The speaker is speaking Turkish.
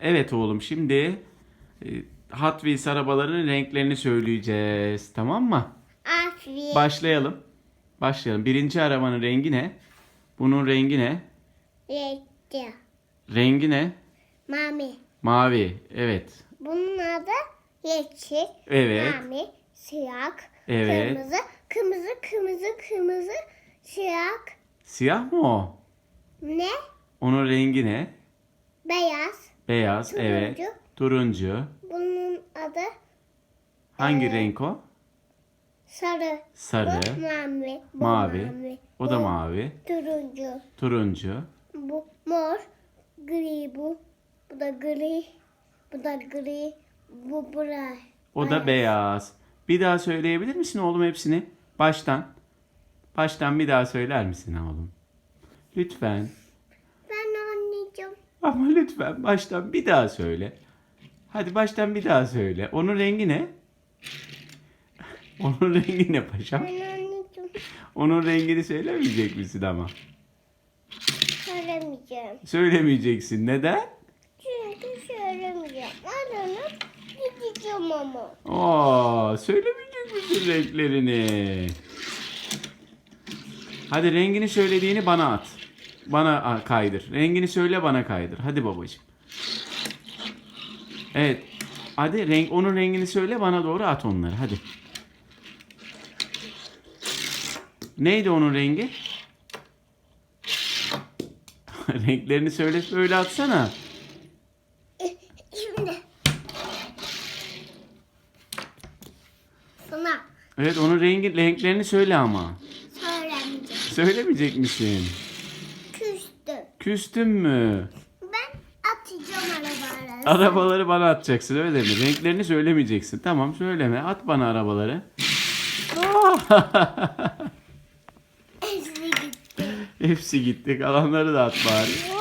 Evet oğlum şimdi e, Hot Wheels arabaların renklerini söyleyeceğiz. Tamam mı? Aferin. Başlayalım. Başlayalım. Birinci arabanın rengi ne? Bunun rengi ne? Renkli. Rengi ne? Mami. Mavi. Evet. Bunun adı yeşil. Evet. Mami. Siyah. Evet. Kırmızı. Kırmızı, kırmızı, kırmızı. Siyah. Siyah mı o? Ne? Onun rengi ne? Beyaz. Beyaz. Turuncu. Evet. Turuncu. Bunun adı Hangi Ee, renk o? sarı. Sarı. Bu mavi. Bu Mavi. mavi. O da Bu mavi. Turuncu. Turuncu. Bu mor. Gri bu. Bu da gri. Bu da gri. Bu bura. O da beyaz. Bir daha söyleyebilir misin oğlum hepsini? Baştan. Baştan bir daha söyler misin oğlum? Lütfen. Ama lütfen baştan bir daha söyle. Hadi baştan bir daha söyle. Onun rengi ne? Onun rengi ne paşam? Onun rengini söylemeyecek misin ama? Söylemeyeceğim. Söylemeyeceksin. Neden? Çünkü söylemeyeceğim. Aranıp gideceğim ama. Aa, söylemeyecek misin renklerini? Hadi rengini söylediğini bana at. Bana kaydır. Rengini söyle bana kaydır. Hadi babacığım. Evet. Hadi renk onun rengini söyle bana doğru at onları. Hadi. Neydi onun rengi? Renklerini söyle böyle atsana. Şimdi. Sana Evet onun rengi renklerini söyle ama. söylemeyeceğim. Söylemeyecek misin? Küstün mü? Ben atacağım arabaları. Arabaları bana atacaksın öyle mi? Renklerini söylemeyeceksin. Tamam söyleme. At bana arabaları. Ezri gitti. Hepsi gitti. Kalanları da at bari.